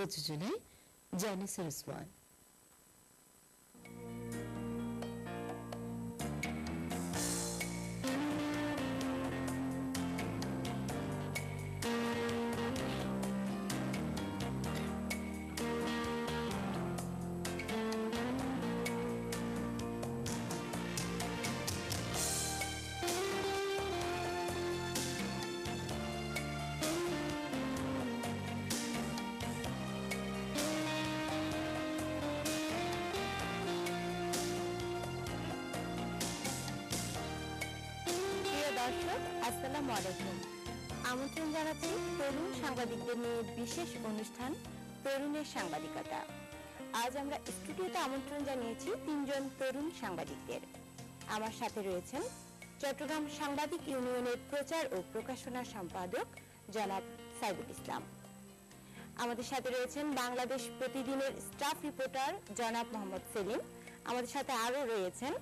প্রযোজনায় জানিসুর ওসমান সাংবাদিকদের নিয়ে বিশেষ অনুষ্ঠান তরুণের সাংবাদিকতা। আজ আমরা স্টুডিওতে আমন্ত্রণ জানিয়েছি তিনজন তরুণ সাংবাদিকদের। আমার সাথে রয়েছেন চট্টগ্রাম সাংবাদিক ইউনিয়নের প্রচার ও প্রকাশনা সম্পাদক জনাব সাইদুল ইসলাম। আমাদের সাথে রয়েছেন বাংলাদেশ প্রতিদিনের স্টাফ রিপোর্টার জনাব মোহাম্মদ সেলিম। আমাদের সাথে আরও রয়েছেন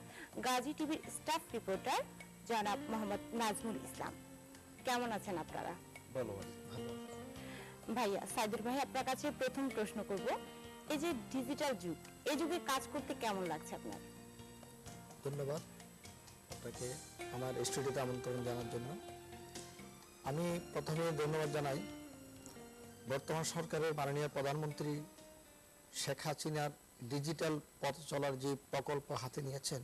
গাজী টিভির স্টাফ রিপোর্টার জনাব মোহাম্মদ নাজমুল ইসলাম। কেমন আছেন আপনারা? ভালো আছি। ভাইয়া সাইদুল ভাই, আপনার কাছে প্রথম প্রশ্ন করব। এই যে ডিজিটাল যুগ, এই যুগে কাজ করতে কেমন লাগছে আপনার? ধন্যবাদ আপনাকে আমার স্টুডিওতে আমন্ত্রণ জানার জন্য। আমি প্রথমে ধন্যবাদ জানাই বর্তমান সরকারের মাননীয় প্রধানমন্ত্রী শেখ হাসিনার ডিজিটাল পথ চলার যে প্রকল্প হাতে নিয়েছেন,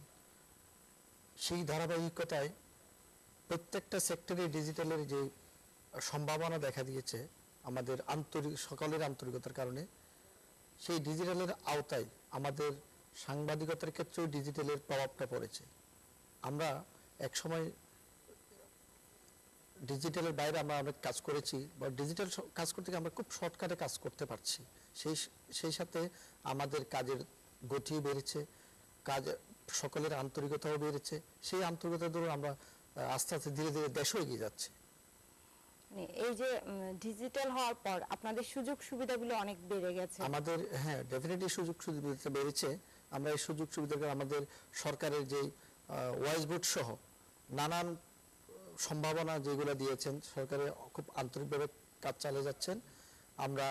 সেই ধারাবাহিকতায় প্রত্যেকটা সেক্টরে ডিজিটালের যে সম্ভাবনা দেখা দিয়েছে আমাদের আন্তরিক সকলের আন্তরিকতার কারণে সেই ডিজিটালের আওতায় আমাদের সাংবাদিকতার ক্ষেত্রেও ডিজিটালের প্রভাবটা পড়েছে। আমরা একসময় ডিজিটালের বাইরে আমরা অনেক কাজ করেছি বা ডিজিটাল কাজ করতে গিয়ে আমরা খুব শর্টকাটে কাজ করতে পারছি। সেই সেই সাথে আমাদের কাজের গতি বেড়েছে, কাজ সকলের আন্তরিকতাও বেড়েছে। সেই আন্তরিকতা ধরুন আমরা, আস্তে আস্তে ধীরে ধীরে দেশও এগিয়ে যাচ্ছে। এই যে ডিজিটাল হওয়ার পর আপনাদের সুযোগ সুবিধাগুলো অনেক বেড়ে গেছে। আমাদের হ্যাঁ ডেফিনেটলি সুযোগ সুবিধা বেড়েছে। আমরা এই সুযোগ সুবিধা আমাদের সরকারের যে ওয়াইস বোর্ড সহ নানান সম্ভাবনা যেগুলো দিয়েছেন, সরকারে খুব আন্তরিকভাবে কাজ চালিয়ে যাচ্ছেন। আমরা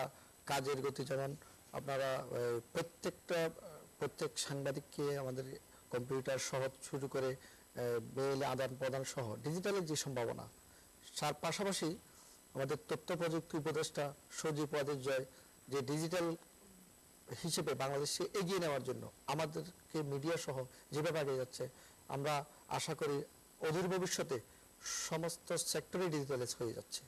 কাজের গতি যেমন আপনারা প্রত্যেকটা, প্রত্যেক সাংবাদিককে আমাদের কম্পিউটার সহ শুরু করে মেল আদান প্রদান সহ ডিজিটালের যে সম্ভাবনা, তার পাশাপাশি আমাদের তথ্য প্রযুক্তি উপদেষ্টা সজীব জয় যে ডিজিটাল হিসেবে বাংলাদেশকে এগিয়ে নেওয়ার জন্য আমাদেরকে মিডিয়া সহ যেভাবে এগিয়ে যাচ্ছে আমরা আশা করি অদূর ভবিষ্যতে সমস্ত সেক্টরে ডিজিটালাইজ হয়ে যাচ্ছে।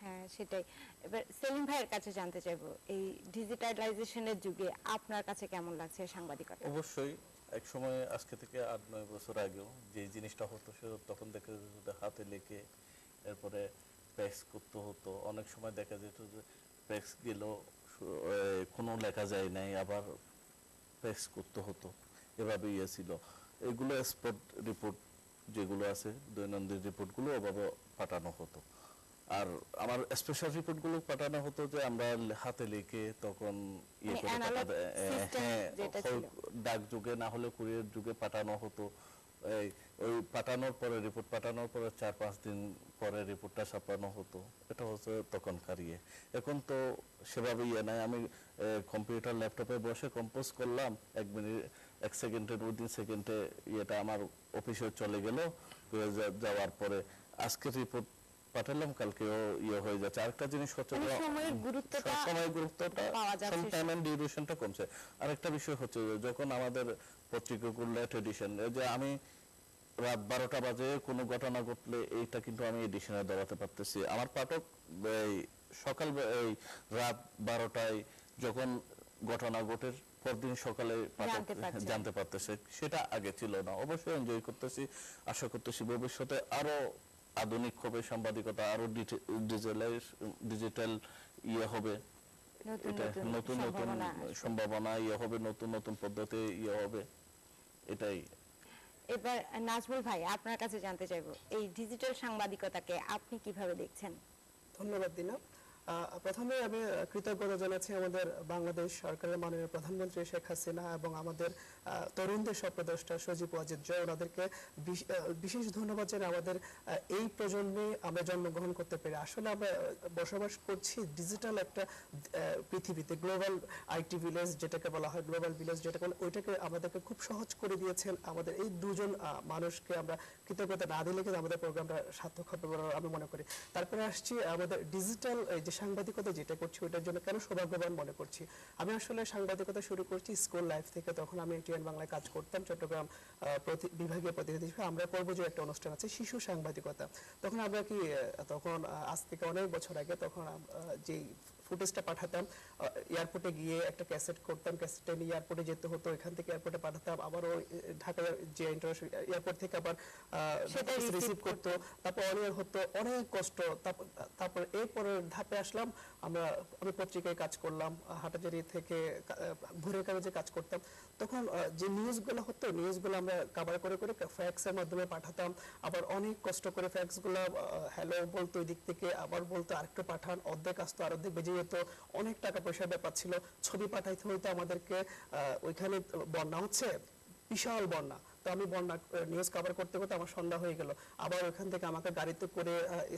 হ্যাঁ সেটাই। এবার সেলিম ভাইয়ের কাছে জানতে চাইব এই ডিজিটালাইজেশনের যুগে আপনার কাছে কেমন লাগছে সাংবাদিকতা? অবশ্যই এক সময় আজকে থেকে আট নয় বছর আগেও যে জিনিসটা হতো সে তখন দেখা হাতে লেখে এরপরে প্রেস করতে হতো। অনেক সময় দেখা যেত যে প্রেস গেলেও কোনো লেখা যায় নাই আবার প্রেস করতে হতো। এভাবে ইয়ে ছিল। এগুলো স্পট রিপোর্ট যেগুলো আছে দৈনন্দিন রিপোর্টগুলো ওভাবে পাঠানো হতো। আর আমার স্পেশাল রিপোর্টগুলো পাঠানো হতো যে আমরা হাতে লিখে তখন ইয়ে মানে করে হ্যাঁ ডাক যুগে না হলে কুরিয়ার যুগে পাঠানো হতো। এই ওই পাঠানোর পরে রিপোর্ট পাঠানোর পরে চার পাঁচ দিন পরে রিপোর্টটা ছাপানো হতো। এটা হচ্ছে তখনকার ইয়ে। এখন তো সেভাবে ইয়ে নাই। আমি কম্পিউটার ল্যাপটপে বসে কম্পোজ করলাম। এক মিনিট এক সেকেন্ডের উইদিন সেকেন্ডে ইয়েটা আমার অফিসে চলে গেল। যাওয়ার পরে আজকের রিপোর্ট পাঠালাম কালকেও ইয়ে হয়ে যাচ্ছে। আরেকটা জিনিস হচ্ছে মানে সময়ের গুরুত্বটা সময়ের গুরুত্বটা টাইম এন্ড ডিউরেশনটা কমছে। আরেকটা বিষয় হচ্ছে যখন আমাদের পত্রিকাগুলো এডিশন যে আমি রাত বারোটা বাজে কোনো ঘটনা ঘটলে এইটা কিন্তু আমি এডিশনে দাঁড়াতে পারতেছি। আমার পাঠক এই সকাল এই রাত বারোটায় যখন ঘটনা ঘটে পরদিন সকালে জানতে পারতেছে। সেটা আগে ছিল না। অবশ্যই এনজয় করতেছি। আশা করতেছি ভবিষ্যতে আরও আধুনিক হবে সাংবাদিকতা আরও ডিজিটালাইজ ডিজিটাল ইয়ে হবে। নতুন এটা নতুন। সম্ভাবনা ইয়ে হবে নতুন নতুন পদ্ধতি ইয়ে হবে। এটাই। এবার নাজমুল ভাই আপনার কাছে জানতে চাইব এই ডিজিটাল সাংবাদিকতাকে আপনি কীভাবে দেখছেন? ধন্যবাদ দিনা। আহ, প্রথমে আমি কৃতজ্ঞতা জানাচ্ছি আমাদের বাংলাদেশ সরকারের মাননীয় প্রধানমন্ত্রী শেখ হাসিনা এবং আমাদের তরুণদের স্বপ্রদ্রষ্টা সজীব ওয়াজিদ জয়, ওনাদেরকে বিশেষ ধন্যবাদ জানাই আমাদের এই প্রজন্মে আমরা জন্মগ্রহণ করতে পেরে। আসলে আমরা বসবাস করছি ডিজিটাল একটা পৃথিবীতে গ্লোবাল আইটি ভিলেজ যেটাকে বলা হয় গ্লোবাল ভিলেজ যেটাকে ওইটাকে আমাদেরকে খুব সহজ করে দিয়েছেন। আমাদের এই দুজন মানুষকে আমরা কৃতজ্ঞতা না দিলে কিন্তু আমাদের প্রোগ্রামটা সার্থক হবে বলে আমি মনে করি। তারপরে আসছি আমাদের ডিজিটাল যে সাংবাদিকতা যেটা করছি, ওইটার জন্য কেন সৌভাগ্যবান মনে করছি। আমি আসলে সাংবাদিকতা শুরু করছি স্কুল লাইফ থেকে, তখন আমি টিএন বাংলায় কাজ করতাম চট্টগ্রাম বিভাগীয় প্রতিনিধি হিসেবে আমরা করব যে একটা অনুষ্ঠান আছে শিশু সাংবাদিকতা। তখন আমরা কি তখন আজ থেকে অনেক বছর আগে তখন যেই ফুটেজটা পাঠাতাম এয়ারপোর্টে গিয়ে একটা ক্যাসেট করতাম ক্যাসেটটা নিয়ে এয়ারপোর্টে যেতে হতো এখান থেকে এয়ারপোর্টে পাঠাতাম আবার ওই ঢাকা যে ইন্টারন্যাশনাল এয়ারপোর্ট থেকে আবার সেটা রিসিভ করতো তারপর অনিয়ার হতো অনেক কষ্ট তারপর তারপর এরপরের ধাপে আসলাম আমরা, আমি পত্রিকায় কাজ করলাম হাটাজারি থেকে ভোরের কাগজে কাজ করতাম। তখন যে নিউজগুলো হতো, নিউজগুলো আমরা কাভার করে করে ফ্যাক্সের মাধ্যমে পাঠাতাম। আবার অনেক কষ্ট করে ফ্যাক্সগুলো হ্যালো বলতো ওই দিক থেকে, আবার বলতো আরেকটু পাঠান, অর্ধেক আসতো আর অর্ধেক বেজে যেত। অনেক টাকা পয়সার ব্যাপার ছিল। ছবি পাঠাইতে হইতো আমাদেরকে। ওইখানে বন্যা হচ্ছে, বিশাল বন্যা। আমি বন্যা নিউজ কভার করতে করতে আমার সন্ধ্যা হয়ে গেল। আবার ওখান থেকে আমাকে গাড়িতে করে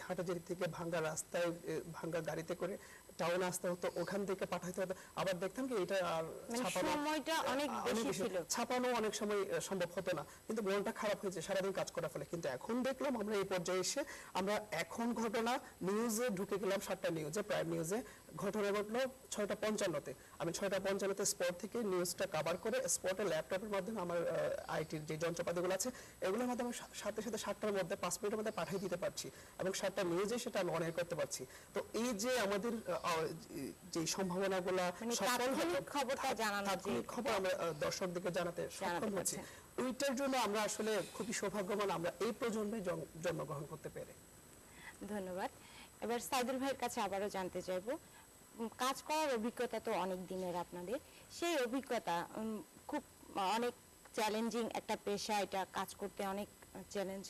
হাটাজারি থেকে ভাঙ্গা রাস্তায় ভাঙ্গা গাড়িতে করে টাউনে আসতে হতো ওখান থেকে পাঠাইতে হতো। আবার দেখতাম কি এটা আর মানে সময়টা অনেক বেশি। ছিল। ছাপানো অনেক সময় সম্ভব হতো না। কিন্তু মনটা খারাপ হয়েছে সারাদিন কাজ করার ফলে। কিন্তু এখন দেখলাম আমরা এই পর্যায়ে এসে আমরা এখন ঘটনা নিউজে ঢুকে গেলাম সাতটা নিউজে প্রাইম নিউজে ঘটনা ঘটলো ছয়টা পঞ্চান্নতে। আমি ছয়টা পঞ্চান্নতে স্পট থেকে নিউজটা কভার করে স্পটে ল্যাপটপের মাধ্যমে আমার আইটির যে যন্ত্রপাতিগুলো আছে এগুলোর মাধ্যমে সাথে সাথে সাতটার মধ্যে পাঁচ মিনিটের মধ্যে পাঠিয়ে দিতে পারছি এবং সাতটা নিউজে সেটা আমি অনেক করতে পারছি। তো এই যে আমাদের যে সম্ভাবনাগুলো মানে খবরটা খবর আমরা দর্শকদেরকে জানাতে সক্ষম হচ্ছি। ওইটার জন্য আমরা আসলে খুবই সৌভাগ্যবান আমরা এই প্রজন্মে জন্মগ্রহণ করতে পেরে। ধন্যবাদ। এবার সাইদুল ভাইয়ের কাছে আবারও জানতে চাইব কাজ করার অভিজ্ঞতা তো অনেক দিনের আপনাদের। সেই অভিজ্ঞতা খুব অনেক চ্যালেঞ্জিং একটা পেশা, এটা কাজ করতে অনেক চ্যালেঞ্জ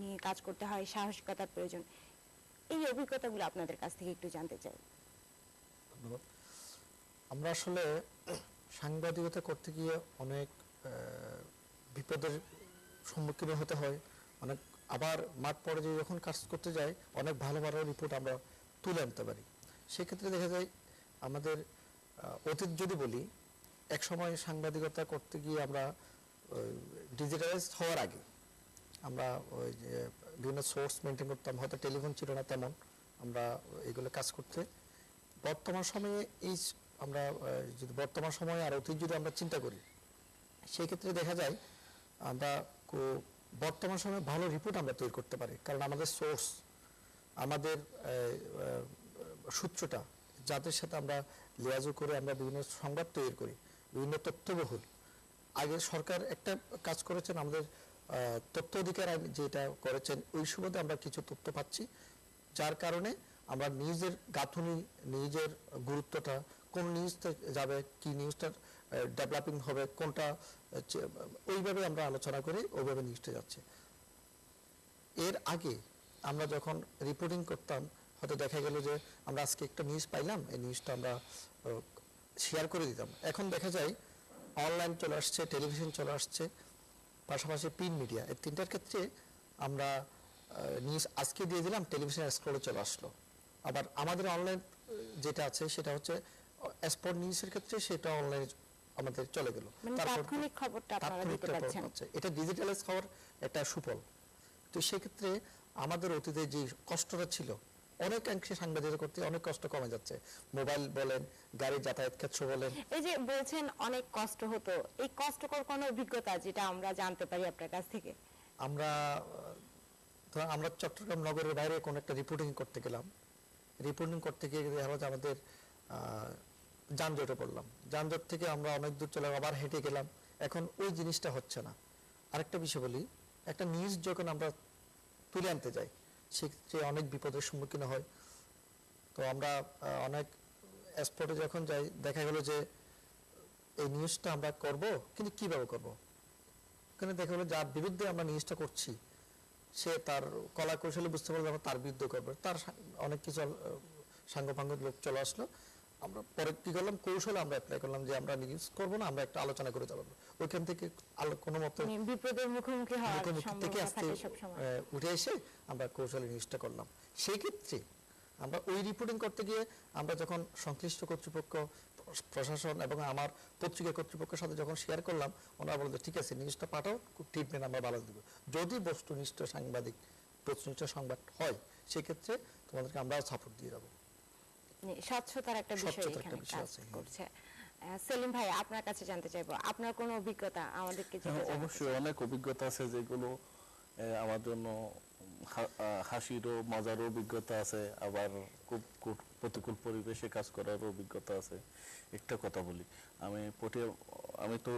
নিয়ে কাজ করতে হয়, সাহসিকতার প্রয়োজন। এই অভিজ্ঞতাগুলো আপনাদের কাছ থেকে একটু জানতে চাই। আমরা আসলে সাংবাদিকতা করতে গিয়ে অনেক বিপদের সম্মুখীন হতে হয়। অনেক, আবার মাঠ পর্যায়ে যখন কাজ করতে যাই, অনেক ভালো ভালো রিপোর্ট আমরা তুলে আনতে পারি। সেক্ষেত্রে দেখা যায়, আমাদের অতীত যদি বলি এক সময় সাংবাদিকতা করতে গিয়ে আমরা ডিজিটালাইজ হওয়ার আগে আমরা ওই যে বিভিন্ন সোর্স মেনটেন করতাম, হয়তো টেলিফোন ছিল না তেমন, আমরা এগুলো কাজ করতে। বর্তমান সময়ে এই আমরা যদি বর্তমান সময়ে আর অতীত যদি আমরা চিন্তা করি, সেই ক্ষেত্রে দেখা যায় আমরা বর্তমান সময়ে ভালো রিপোর্ট আমরা তৈরি করতে পারি। কারণ আমাদের সোর্স আমাদের সূত্রটা, যাদের সাথে আমরা লিয়াজু করে আমরা বিভিন্ন সংবাদ তৈরি করি, বিভিন্ন তথ্যবহুল। আগে সরকার একটা কাজ করেছেন, আমাদের তথ্য অধিকার আইন যেটা করেছেন, ওই সুবাদে আমরা কিছু তথ্য পাচ্ছি। যার কারণে আমরা নিউজের গাঁথুনি নিউজের গুরুত্বটা কোন নিউজটা যাবে, কি নিউজটা ডেভেলপিং হবে, কোনটা ওইভাবে আমরা আলোচনা করি, ওইভাবে নিউজটা যাচ্ছে। এর আগে আমরা যখন রিপোর্টিং করতাম, হয়তো দেখা গেল যে আমরা আজকে একটা নিউজ পাইলাম, এই নিউজটা আমরা শেয়ার করে দিতাম। এখন দেখা যায় অনলাইন চলে আসছে টেলিভিশন চলে আসছে পাশাপাশি প্রিন্ট মিডিয়া এই তিনটার ক্ষেত্রে আমরা নিউজ আজকে দিয়ে দিলাম টেলিভিশন স্ক্রলে চলে আসলো। আবার আমাদের অনলাইন যেটা আছে সেটা হচ্ছে স্পট নিউজের ক্ষেত্রে সেটা অনলাইনে আমাদের চলে গেল। মানে তাৎক্ষণিক খবরটা আপনারা দিতে খবর পারছেন। এটা ডিজিটালাইজ হওয়ার একটা সুফল। তো সেক্ষেত্রে আমাদের অতীতে যে কষ্টটা ছিল অনেকাংশে সাংবাদিকতা করতে অনেক কষ্ট কমে যাচ্ছে। মোবাইল বলেন গাড়ি যাতায়াত ক্ষেত্র বলেন। এই যে বলছেন অনেক কষ্ট হতো এই কষ্টকর কোনো অভিজ্ঞতা যেটা আমরা জানতে পারি আপনার কাছ থেকে? আমরা আমরা চট্টগ্রাম নগরের বাইরে কোনো একটা রিপোর্টিং করতে গেলাম। রিপোর্টিং করতে গিয়ে দেখা যে আমাদের আহ, যানজটে পড়লাম। যানজট থেকে আমরা অনেক দূর চলে আবার হেঁটে গেলাম। এখন ওই জিনিসটা হচ্ছে না। আরেকটা বিষয় বলি একটা নিউজ যখন আমরা তুলে আনতে যাই সেক্ষেত্রে অনেক বিপদের সম্মুখীন হয়। তো আমরা অনেক স্পটে যখন যাই, দেখা গেল যে এই নিউজটা আমরা করব, কিন্তু কীভাবে করব? ওখানে দেখা গেলো যার বিরুদ্ধে আমরা নিউজটা করছি, সে তার কলা কৌশলে বুঝতে পারল আমরা তার বিরুদ্ধে করবে। তার অনেক কিছু সাঙ্গ সাঙ্গপাঙ্গ লোক চলে আসলো। আমরা পরে কি করলাম? কৌশলে আমরা অ্যাপ্লাই করলাম যে আমরা নিউজ করব না আমরা একটা আলোচনা করে যাব। ওইখান থেকে আলো কোনো মতো মানে বিপদের মুখোমুখি হওয়ার থেকে আস্তে উঠে এসে আমরা কৌশলে নিউজটা করলাম। সেই ক্ষেত্রে আমরা ওই রিপোর্টিং করতে গিয়ে আমরা যখন সংশ্লিষ্ট কর্তৃপক্ষ প্রশাসন এবং আমার পত্রিকা কর্তৃপক্ষের সাথে যখন শেয়ার করলাম ওনারা বলতে ঠিক আছে নিউজটা পাঠাও ট্রিটমেন্ট আমরা ভালো দেবো। যদি বস্তুনিষ্ঠ সাংবাদিক বস্তুনিষ্ঠ সংবাদ হয় সেক্ষেত্রে তোমাদেরকে আমরাও সাপোর্ট দিয়ে যাব মানে স্বচ্ছতার একটা বিষয় এখানে কাজ হ্যাঁ। করছে। সেলিম ভাই আপনার কাছে জানতে চাইব আপনার কোনো অভিজ্ঞতা আমাদেরকে যেটা হ্যাঁ, অবশ্যই অনেক অভিজ্ঞতা আছে যেগুলো আমার জন্য হাসিরও মজারও অভিজ্ঞতা আছে আবার খুব প্রতিকূল পরিবেশে কাজ করার অভিজ্ঞতা আছে। একটা কথা বলি আমি পটে আমি তো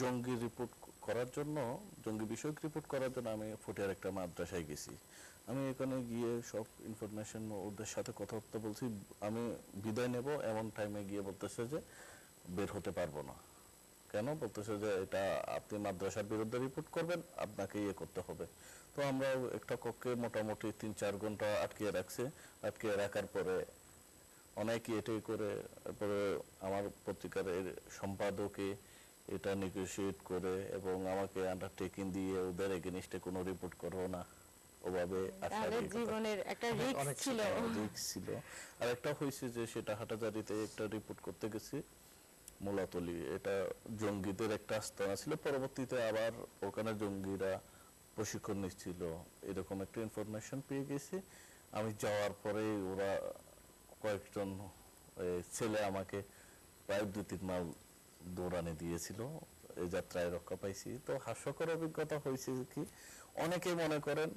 জঙ্গি রিপোর্ট করার জন্য জঙ্গি বিষয়ক রিপোর্ট করার জন্য আমি ফটিয়ার একটা মাদ্রাসায় গেছি। আমি এখানে গিয়ে সব ইনফরমেশন ওদের সাথে কথাবার্তা বলছি। আমি বিদায় নেব, এমন টাইমে গিয়ে বলতেছে যে বের হতে পারব না। কেন? বলতেছে যে এটা আপনি মাদ্রাসার বিরুদ্ধে রিপোর্ট করবেন, আপনাকে ইয়ে করতে হবে। তো আমরা একটা কক্ষে মোটামুটি তিন চার ঘণ্টা আটকে রাখছে। আটকে রাখার পরে অনেক এটাই করে, তারপরে আমার পত্রিকার সম্পাদকে এটা নেগোসিয়েট করে এবং আমাকে আন্ডারটেকিং দিয়ে ওদের এগেনিস্টে কোনো রিপোর্ট করো না। ওভাবে। জীবনের একটা অনেক- রিস্ক ছিল রিস্ক ছিল। আর একটা হয়েছে যে সেটা হাটাজারিতে একটা রিপোর্ট করতে গেছি মোলাতলি। এটা জঙ্গিদের একটা আস্তানা ছিল। পরবর্তীতে আবার ওখানে জঙ্গিরা প্রশিক্ষণ নিচ্ছিল। এরকম একটা ইনফরমেশন পেয়ে গেছি। আমি যাওয়ার পরে ওরা কয়েকজন ছেলে আমাকে প্রায় দু তিন মাল দৌড়ানে দিয়েছিল। এই যাত্রায় রক্ষা পাইছি। তো হাস্যকর অভিজ্ঞতা হয়েছে কি অনেকে মনে করেন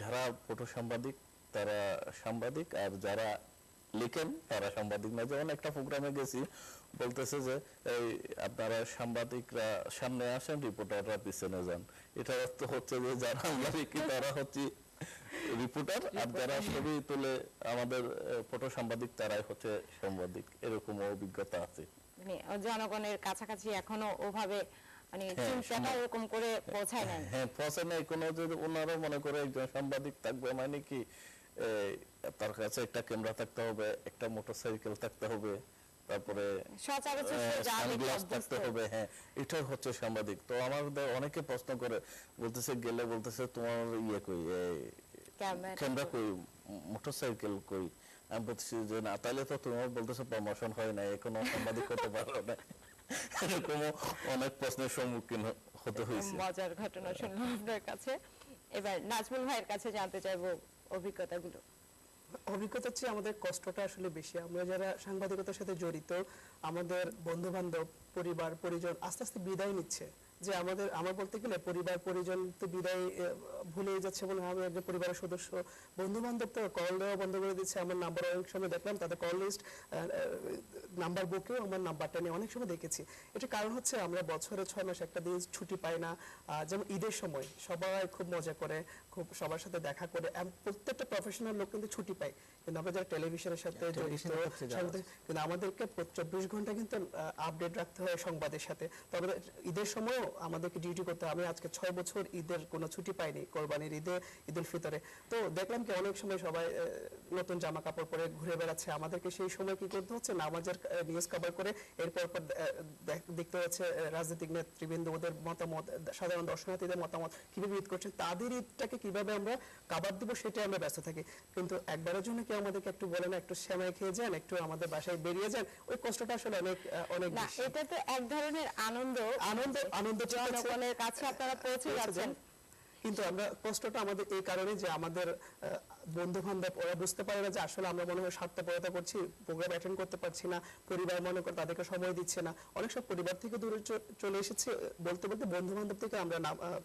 যারা ফটো সাংবাদিক তারা সাংবাদিক আর যারা লিখেন তারা সাংবাদিক না। যেমন একটা প্রোগ্রামে গেছি বলতেছে যে এই আপনারা সাংবাদিকরা সামনে আসেন রিপোর্টাররা পিছনে যান। এটা অর্থ হচ্ছে যে যারা আমরা লিখি তারা হচ্ছে রিপোর্টার আর যারা ছবি তুলে আমাদের ফটো সাংবাদিক তারাই হচ্ছে সাংবাদিক। এরকম অভিজ্ঞতা আছে। মানে জনগণের কাছাকাছি এখনও ওভাবে মানে হ্যাঁ, চিন্তাটা এরকম করে পৌঁছায় নাই হ্যাঁ পৌঁছে নেই কোনো যে ওনারাও মনে করে একজন সাংবাদিক থাকবে মানে কি তার কাছে একটা ক্যামেরা থাকতে হবে একটা মোটরসাইকেল থাকতে হবে তারপরে সচরাচর সে যা দেখে সানগ্লাস অভ্যস্ত। থাকতে হবে হ্যাঁ এটাই হচ্ছে সাংবাদিক। তো আমাদের অনেকে প্রশ্ন করে বলতেছে গেলে বলতেছে তোমার ইয়ে কই ক্যামেরা ক্যামেরা কই মোটরসাইকেল কই? আমি বলতেছি যে না তাহলে তো তোমার বলতেছে প্রমোশন হয় না এখনও সাংবাদিক হতে পারো না এরকম অনেক প্রশ্নের সম্মুখীন হতে হয়েছে। মজার ঘটনা শুনলাম আপনার কাছে। এবার নাজমুল ভাইয়ের কাছে জানতে চাইব অভিজ্ঞতাগুলো। অভিজ্ঞতার চেয়ে আমাদের কষ্টটা আসলে বেশি। আমরা যারা সাংবাদিকতার সাথে জড়িত আমাদের বন্ধু বান্ধব পরিবার পরিজন আস্তে আস্তে বিদায় নিচ্ছে। যে আমাদের আমার বলতে গেলে পরিবার পরিজন তো বিদায় ভুলে যাচ্ছে বলে আমি একজন পরিবারের সদস্য। বন্ধু বান্ধব তো কল দেওয়া বন্ধ করে দিচ্ছে। আমার নাম্বার অনেক সময় দেখলাম তাদের কল লিস্ট নাম্বার বুকেও আমার নাম্বারটা নিয়ে অনেক সময় দেখেছি। এটা কারণ হচ্ছে আমরা বছরে ছয় মাস একটা দিন ছুটি পাই না। যেমন ঈদের সময় সবাই খুব মজা করে খুব সবার সাথে দেখা করে প্রত্যেকটা প্রফেশনাল লোক কিন্তু ছুটি পায়। কিন্তু আমরা যারা টেলিভিশনের সাথে জড়িত যারা সংবাদ- কিন্তু আমাদেরকে চব্বিশ ঘণ্টা কিন্তু আপডেট রাখতে হয় সংবাদের সাথে। তবে ঈদের সময়ও আমাদেরকে ডিউটি করতে হয়। আমি আজকে ছয় বছর ঈদের কোনো ছুটি পাইনি কোরবানির ঈদে ঈদুল ফিতরে। তো দেখলাম কি অনেক সময় সবাই নতুন জামা কাপড় পরে ঘুরে বেড়াচ্ছে। আমাদেরকে সেই সময় কি করতে হচ্ছে? নামাজের নিউজ কভার করে এরপর পর, দেখতে হচ্ছে রাজনৈতিক নেতৃবৃন্দ ওদের মতামত সাধারণ দর্শনার্থীদের মতামত কীভাবে ঈদ করছেন তাদের ঈদটাকে কীভাবে আমরা কাবার দিব সেটাই আমরা ব্যস্ত থাকি। কিন্তু একবারের জন্য কেউ আমাদেরকে একটু বলে না একটু সেমাই খেয়ে যান একটু আমাদের বাসায় বেরিয়ে যান ওই কষ্টটা আসলে অনেক অনেক। এটা তো এক ধরনের আনন্দ আনন্দ আনন্দ জনগণের কাছে আপনারা পৌঁছে যাচ্ছেন। কিন্তু আমরা কষ্টটা আমাদের এই কারণে যে আমাদের বন্ধু বান্ধব ওরা বুঝতে পারে না যে আসলে আমরা মনে হয় স্বার্থপরতা করছি প্রোগ্রাম অ্যাটেন্ড করতে পারছি না পরিবার মনে করে তাদেরকে সময় দিচ্ছে না। অনেক সব পরিবার থেকে দূরে চলে এসেছে বলতে বলতে বন্ধু বান্ধব থেকে আমরা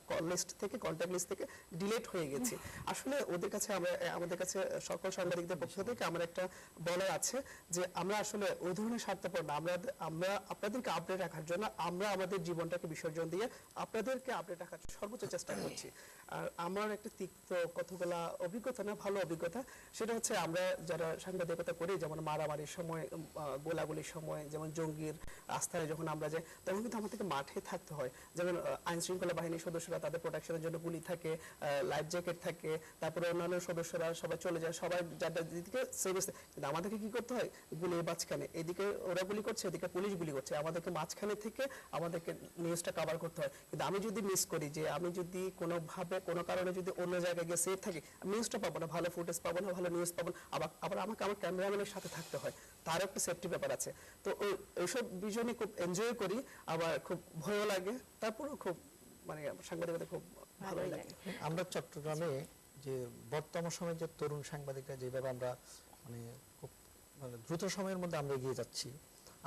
কল লিস্ট থেকে কন্ট্যাক্ট লিস্ট থেকে ডিলেট হয়ে গেছি। আসলে ওদের কাছে আমরা আমাদের কাছে সকল সাংবাদিকদের পক্ষ থেকে আমার একটা বলার আছে যে আমরা আসলে ওই ধরনের স্বার্থপর না। আমরা আমরা আপনাদেরকে আপডেট রাখার জন্য আমরা আমাদের জীবনটাকে বিসর্জন দিয়ে আপনাদেরকে আপডেট রাখার সর্বোচ্চ চেষ্টা করছি। আর আমার একটা তিক্ত কতগুলা অভিজ্ঞতা না ভালো ভালো অভিজ্ঞতা। সেটা হচ্ছে আমরা যারা সাংবাদিকতা করি, যেমন মারামারির সময় গোলাগুলির সময়, যেমন জঙ্গির আস্থায় যখন আমরা যাই, তখন কিন্তু আমাদেরকে মাঠে থাকতে হয়। যেমন আইন শৃঙ্খলা বাহিনীর সদস্যরা তাদের প্রোটেকশনের জন্য গুলি থাকে লাইফ জ্যাকেট থাকে, তারপরে অন্যান্য সদস্যরা সবাই চলে যায়, সবাই যাদের দিকে সেভ কিন্তু আমাদেরকে কি করতে হয়? গুলির মাঝখানে, এদিকে ওরা গুলি করছে, এদিকে পুলিশ গুলি করছে। আমাদেরকে মাঝখানে থেকে আমাদেরকে নিউজটা কভার করতে হয়। কিন্তু আমি যদি মিস করি, যে আমি যদি কোনোভাবে, কোনো কারণে যদি অন্য জায়গায় গিয়ে সেফ থাকি নিউজটা পাবো না ভালো ফুটেজ পাবো না ভালো নিউজ পাবো না আবার আবার আমাকে আমার ক্যামেরাম্যানের সাথে থাকতে হয়। তার একটা সেফটি ব্যাপার আছে। তো ওই ওইসব বিষয় খুব এনজয় করি আবার খুব ভয়ও লাগে তারপরেও খুব মানে সাংবাদিকতা খুব ভালোই ভালোই লাগে। আমরা চট্টগ্রামে যে বর্তমান সময়ে যে তরুণ সাংবাদিকরা যেভাবে আমরা মানে খুব মানে দ্রুত সময়ের মধ্যে আমরা এগিয়ে যাচ্ছি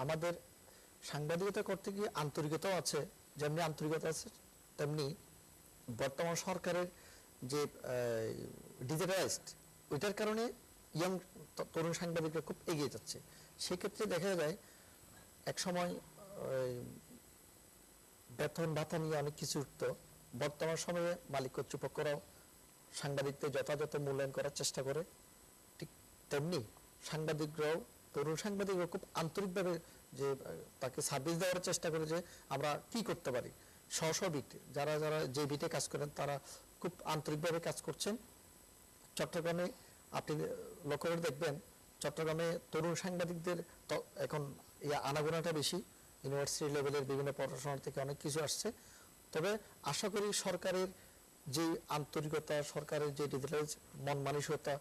আমাদের সাংবাদিকতা করতে গিয়ে আন্তরিকতাও আছে যেমনি আন্তরিকতা আছে তেমনি বর্তমান সরকারের যে ডিজিটালাইজড, ওইটার কারণে ইয়ং তরুণ সাংবাদিকরা খুব এগিয়ে যাচ্ছে। সেক্ষেত্রে দেখা যায়, এক সময় বেতন ভাতা নিয়ে অনেক কিছু উঠতো। বর্তমান সময়ে মালিক কর্তৃপক্ষরাও সাংবাদিকদের যথাযথ মূল্যায়ন করার চেষ্টা করে। ঠিক তেমনি সাংবাদিকরাও, তরুণ সাংবাদিকরা খুব আন্তরিকভাবে যে, তাকে সার্ভিস দেওয়ার চেষ্টা করে যে, আমরা কি করতে পারি। স্ব যারা যারা যে বিটে কাজ করেন, তারা খুব আন্তরিকভাবে কাজ করছেন। চট্টগ্রামে আপনি লক্ষ্য করে দেখবেন চট্টগ্রামে তরুণ সাংবাদিকদের এখন ইয়া আনাগোনাটা বেশি ইউনিভার্সিটি লেভেলের বিভিন্ন পড়াশোনা থেকে অনেক কিছু আসছে। তবে আশা করি সরকারের যে আন্তরিকতা সরকারের যে ডিজিটাল মন মানসিকতা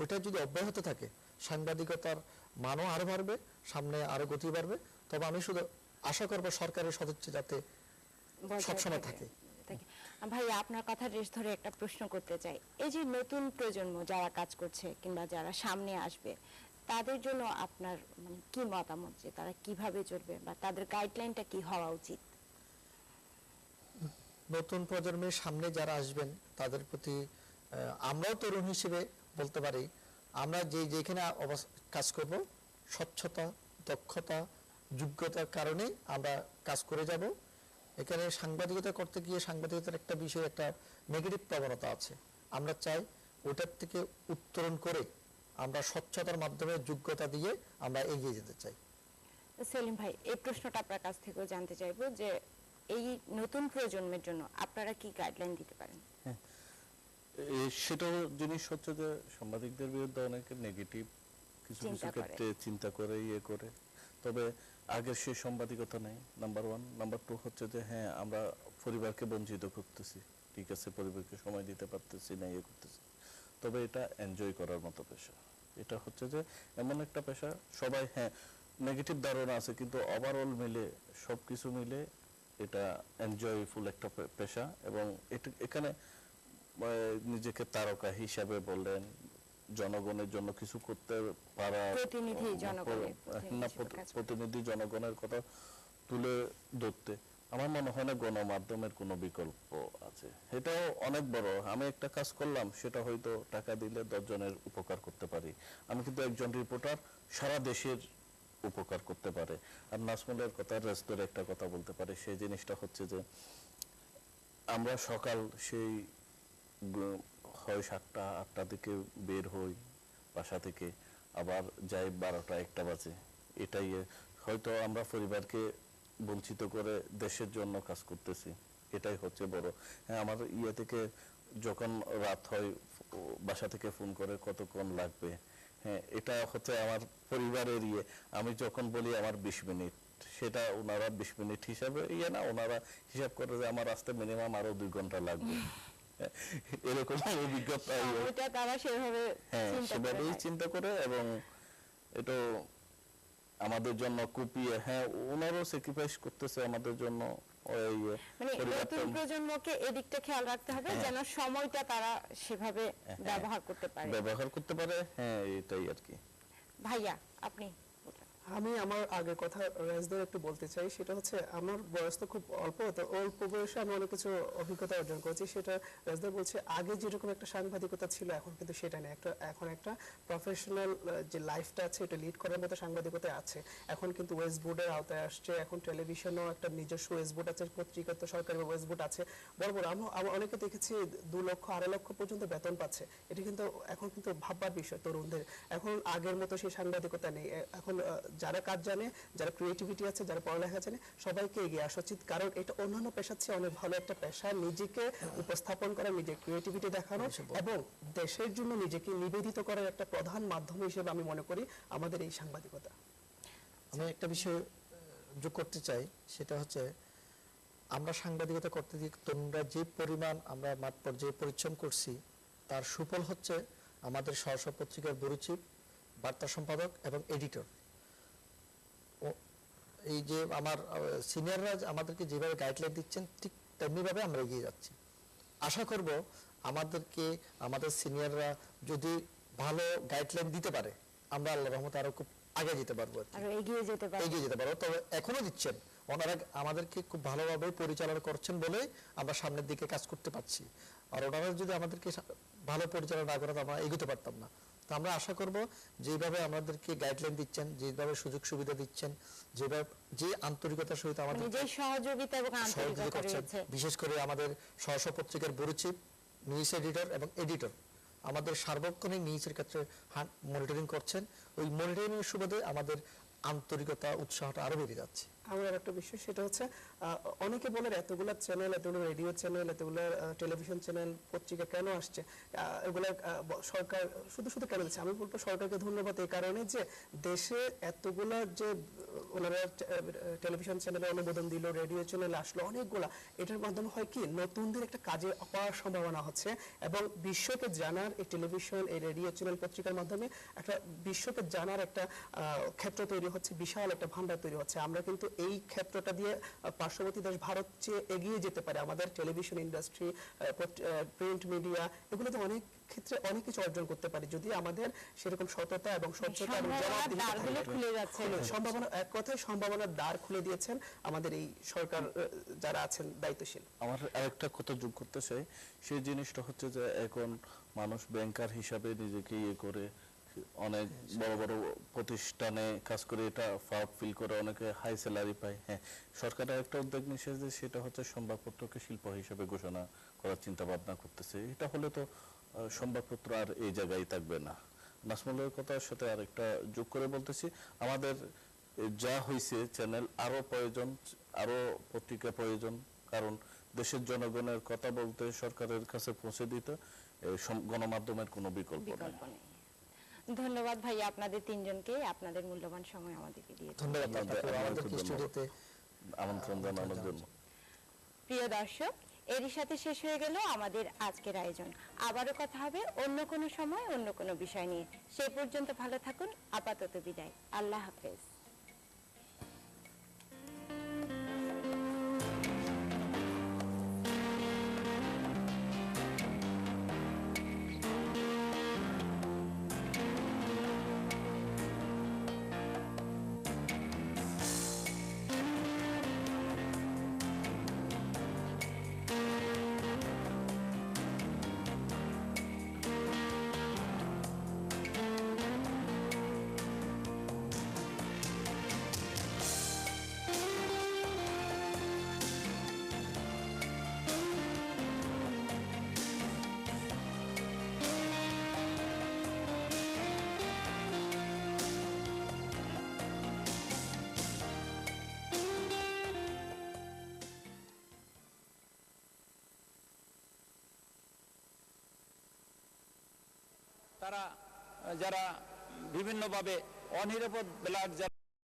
ওইটা যদি অব্যাহত থাকে সাংবাদিকতার মানও আরও বাড়বে সামনে আরও গতি বাড়বে। তবে আমি শুধু আশা করব সরকারের সদস্য যাতে সবসময় থাকে। থাকে। ভাই, আপনার কথা রেশ ধরে একটা প্রশ্ন করতে চাই। এই যে নতুন প্রজন্ম যারা কাজ করছে কিংবা যারা সামনে আসবে, তাদের জন্য আপনার মানে কি মতামত যে তারা কীভাবে চলবে বা তাদের গাইডলাইনটা কি হওয়া উচিত? নতুন প্রজন্মের সামনে যারা আসবেন, তাদের প্রতি আমরাও তরুণ হিসেবে বলতে পারি, আমরা যে যেখানে কাজ করব, স্বচ্ছতা, দক্ষতা, যোগ্যতার কারণে আমরা কাজ করে যাব। এখানে সাংবাদিকতা করতে গিয়ে সাংবাদিকতার একটা বিষয় একটা নেগেটিভ প্রবণতা আছে। আমরা চাই ওটার থেকে উত্তরণ করে আমরা স্বচ্ছতার মাধ্যমে যোগ্যতা দিয়ে আমরা এগিয়ে যেতে চাই। সেলিম ভাই এই প্রশ্নটা আপনার কাছ থেকেও জানতে চাইব যে এই নতুন প্রজন্মের জন্য আপনারা কি গাইডলাইন দিতে পারেন? এ, সেটাও জিনিস হচ্ছে যে সাংবাদিকদের বিরুদ্ধে অনেকে নেগেটিভ কিছু কিছু ক্ষেত্রে চিন্তা করে ইয়ে করে। তবে আগের সেই সাংবাদিকতা নেই নাম্বার ওয়ান নাম্বার টু হচ্ছে যে হ্যাঁ আমরা পরিবারকে বঞ্চিত করতেছি। ঠিক আছে, পরিবারকে সময় দিতে পারতেছি না ইয়ে করতেছি। তবে এটা এনজয় করার মতো পেশা। এটা হচ্ছে যে, এমন একটা পেশা, সবাই হ্যাঁ নেগেটিভ ধারণা আছে, কিন্তু ওভারঅল মিলে সব কিছু মিলে এটা এনজয়ফুল একটা পেশা এবং এখানে নিজেকে তারকা হিসাবে বললেন জনগণের জন্য কিছু করতে পারা প্রতিনিধি জনগণের প্রতিনিধি জনগণের কথা তুলে ধরতে। আমার মনে হয় না গণমাধ্যমের কোনো বিকল্প আছে। এটাও অনেক বড়। আমি একটা কাজ করলাম সেটা হয়তো টাকা দিলে দশজনের উপকার করতে পারি। আমি কিন্তু একজন রিপোর্টার সারা দেশের উপকার করতে পারে। আর নাজমুলের কথা রেস্তোর একটা কথা বলতে পারে। সেই জিনিসটা হচ্ছে যে আমরা সকাল সেই হয় সাতটা, আটটা দিকে বের হই বাসা থেকে। আবার যাই বারোটা, একটা বাজে। এটাই হয়তো আমরা পরিবারকে বঞ্চিত করে দেশের জন্য কাজ করতেছি। এটাই হচ্ছে বড়। হ্যাঁ আমার ইয়ে থেকে যখন রাত হয় বাসা থেকে ফোন করে কতক্ষণ লাগবে। হ্যাঁ এটা হচ্ছে আমার পরিবারের ইয়ে। আমি যখন বলি আমার বিশ মিনিট, সেটা ওনারা বিশ মিনিট হিসাবে ইয়ে না, ওনারা হিসাব করে যে আমার আসতে মিনিমাম আরও দুই ঘণ্টা লাগবে। এরকম অভিজ্ঞতা ইয়ে। ওইটা তারা সেভাবে হ্যাঁ সেভাবেই চিন্তা করে এবং এটা আমাদের জন্য কুপিয়ে হ্যাঁ ওনারও স্যাক্রিফাইস করতেছে আমাদের জন্য মানে নতুন প্রজন্মকে এদিকটা খেয়াল রাখতে হবে হ্যাঁ। যেন সময়টা তারা সেভাবে ব্যবহার করতে পারে ব্যবহার করতে পারে হ্যাঁ এটাই আর কি ভাইয়া আপনি। আমি আমার আগের কথা রাজদের একটু বলতে চাই, সেটা হচ্ছে আমার বয়স তো খুব অল্প, তো অল্প বয়সে আমি অনেক কিছু অভিজ্ঞতা অর্জন করেছি। সেটা রাজদার বলছে, আগে যেরকম একটা সাংবাদিকতা ছিল, এখন কিন্তু সেটা নেই। একটা, এখন একটা প্রফেশনাল যে লাইফটা আছে, এটা লিড করার মতো সাংবাদিকতা আছে। এখন কিন্তু ওয়েস্ট বোর্ডের আওতায় আসছে, এখন টেলিভিশনও একটা নিজস্ব ওয়েস্ট বোর্ড আছে পত্রিকা তো সরকারি ওয়েস্ট বোর্ড আছে। বড় বড় আমি, অনেকে দেখেছি দু লক্ষ, আড়াই লক্ষ পর্যন্ত বেতন পাচ্ছে। এটা কিন্তু এখন কিন্তু ভাববার বিষয় তরুণদের। এখন আগের মতো সেই সাংবাদিকতা নেই। এখন যারা কাজ জানে যারা ক্রিয়েটিভিটি আছে যারা পড়ালেখা জানে সবাইকে এগিয়ে আসা উচিত। কারণ এটা অন্যান্য পেশার চেয়ে অনেক ভালো একটা পেশা নিজেকে উপস্থাপন করা নিজের ক্রিয়েটিভিটি দেখানো এবং দেশের জন্য নিজেকে নিবেদিত করার একটা প্রধান মাধ্যম হিসেবে আমি মনে করি আমাদের এই সাংবাদিকতা। আমি একটা বিষয় যোগ করতে চাই সেটা হচ্ছে আমরা সাংবাদিকতা করতে গিয়ে তরুণরা যে পরিমাণ আমরা মাঠ পর্যায়ে পরিশ্রম করছি তার সুফল হচ্ছে আমাদের সহসা পত্রিকার বরুচিপ বার্তা সম্পাদক এবং এডিটর এই যে আমার সিনিয়ররা আমাদেরকে যেভাবে গাইডলাইন দিচ্ছেন ঠিক তেমনিভাবে আমরা এগিয়ে যাচ্ছি। আশা করব আমাদেরকে আমাদের সিনিয়ররা যদি ভালো গাইডলাইন দিতে পারে আমরা আল্লাহ রহমতে আরও খুব আগে যেতে পারব আর এগিয়ে যেতে পারে এগিয়ে যেতে পারব। তবে এখনও দিচ্ছেন ওনারা আমাদেরকে খুব ভালোভাবে পরিচালনা করছেন বলে আমরা সামনের দিকে কাজ করতে পারছি। আর ওনারা যদি আমাদেরকে ভালো পরিচালনা না করে আমরা এগোতে পারতাম না। তো আমরা আশা করব যেভাবে আমাদেরকে গাইডলাইন দিচ্ছেন যেভাবে সুযোগ সুবিধা দিচ্ছেন যেভাবে যে আন্তরিকতার সহিত আমাদের নিজের সহযোগিতা এবং আন্তরিকতা করছেন। রয়েছে। বিশেষ করে আমাদের সহসা পত্রিকার বরুচিপ নিউজ এডিটর এবং এডিটর আমাদের সার্বক্ষণিক নিউজের ক্ষেত্রে মনিটরিং করছেন। ওই মনিটরিং এর সুবাদে আমাদের আন্তরিকতা উৎসাহটা আরও বেড়ে যাচ্ছে। আমার একটা বিষয়, সেটা হচ্ছে অনেকে বলেন এতগুলো চ্যানেল এতগুলো রেডিও চ্যানেল এতগুলো টেলিভিশন চ্যানেল পত্রিকা কেন আসছে? এগুলা সরকার, শুধু শুধু কেন দিচ্ছে? আমি বলব সরকারকে ধন্যবাদ এই কারণে যে দেশে এতগুলা যে ওনারা টেলিভিশন চ্যানেলে অনুমোদন দিল রেডিও চ্যানেল আসলো, অনেকগুলা, এটার মাধ্যমে হয় কি, নতুনদের একটা কাজে অপার সম্ভাবনা হচ্ছে এবং বিশ্বকে জানার এই টেলিভিশন এই রেডিও চ্যানেল পত্রিকার মাধ্যমে একটা বিশ্বকে জানার একটা ক্ষেত্র তৈরি হচ্ছে, বিশাল একটা ভান্ডার তৈরি হচ্ছে। আমরা কিন্তু এই ক্ষেত্রটা দিয়ে পার্শ্ববর্তী দেশ ভারত চেয়ে এগিয়ে যেতে পারে। আমাদের টেলিভিশন ইন্ডাস্ট্রি প্রিন্ট মিডিয়া এগুলোতে অনেক ক্ষেত্রে অনেক কিছু অর্জন করতে পারি। যদি আমাদের সেরকম সততা এবং স্বচ্ছতা সম্ভাবনা এক কথায় সম্ভাবনার দ্বার খুলে দিয়েছেন আমাদের এই সরকার যারা আছেন দায়িত্বশীল। আমার আরেকটা কথা যোগ করতে চাই। সেই জিনিসটা হচ্ছে যে এখন মানুষ ব্যাংকার হিসাবে নিজেকে ইয়ে করে অনেক বড় বড় প্রতিষ্ঠানে কাজ করে এটা প্রাউড ফিল করে অনেকে হাই স্যালারি পায়। হ্যাঁ সরকারের একটা উদ্যোগ নিয়েছে যে সেটা হচ্ছে সংবাদপত্রকে শিল্প হিসাবে ঘোষণা করার চিন্তা ভাবনা করতেছে। এটা হলে তো সংবাদপত্র আর এই জায়গায় থাকবে না। নাসমুলের কথার সাথে আরেকটা যোগ করে বলতেছি আমাদের যা হয়েছে চ্যানেল আরও প্রয়োজন আরও পত্রিকা প্রয়োজন। কারণ দেশের জনগণের কথা বলতে সরকারের কাছে পৌঁছে দিতে গণমাধ্যমের কোনো বিকল্প নেই। ধন্যবাদ ভাই আপনাদের তিনজনকে আপনাদের মূল্যবান সময় আমাদেরকে দিয়ে ধন্যবাদ। স্টুডিওতে আমন্ত্রণ জানানোর জন্য। প্রিয় দর্শক এরই সাথে শেষ হয়ে গেল আমাদের আজকের আয়োজন। আবারও কথা হবে অন্য কোনো সময় অন্য কোনো বিষয় নিয়ে। সে পর্যন্ত ভালো থাকুন আপাতত বিদায়। আল্লাহ হাফেজ। যারা বিভিন্নভাবে অনিরাপদ ব্লাড